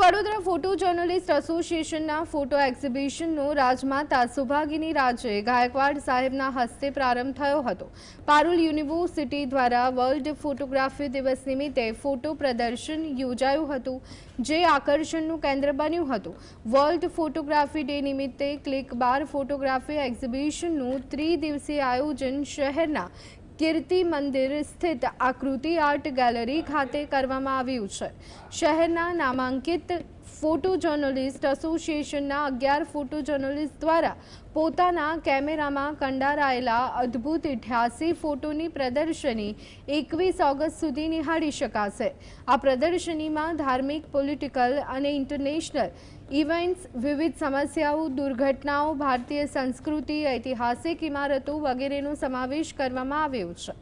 Vadodara photo journalist એસોસિએશનના photo એક્ઝિબિશનનો રાજમાતા સુભાગીની રાજે ગાયકવાડ સાહેબના હસ્તે પ્રારંભ થયો હતો. પારુલ યુનિવર્સિટી દ્વારા વર્લ્ડ ફોટોગ્રાફી દિવસ નિમિત્તે ફોટો પ્રદર્શન યોજાયું હતું, જે આકર્ષણનું કેન્દ્ર બન્યું હતું. વર્લ્ડ ફોટોગ્રાફી ડે નિમિત્તે ક્લિક બાર ફોટોગ્રાફી એક્ઝિબિશનનું ત્રિદિવસીય આયોજન શહેરના કીર્તિ મંદિર સ્થિત આકૃતિ આર્ટ ગેલેરી ખાતે કરવામાં આવ્યું છે. શહેરના નામાંકિત ફોટો જર્નલિસ્ટ એસોસિએશનના અગિયાર ફોટો જર્નલિસ્ટ દ્વારા પોતાના કેમેરામાં કંડારાયેલા અદ્ભુત અઠ્યાસી ફોટોની પ્રદર્શની એકવીસ ઓગસ્ટ સુધી નિહાળી શકાશે. આ પ્રદર્શનીમાં ધાર્મિક, પોલિટિકલ અને ઇન્ટરનેશનલ ઇવેન્ટ્સ, વિવિધ સમસ્યાઓ, દુર્ઘટનાઓ, ભારતીય સંસ્કૃતિ, ઐતિહાસિક ઇમારતો વગેરેનો સમાવેશ કરવામાં આવ્યો છે.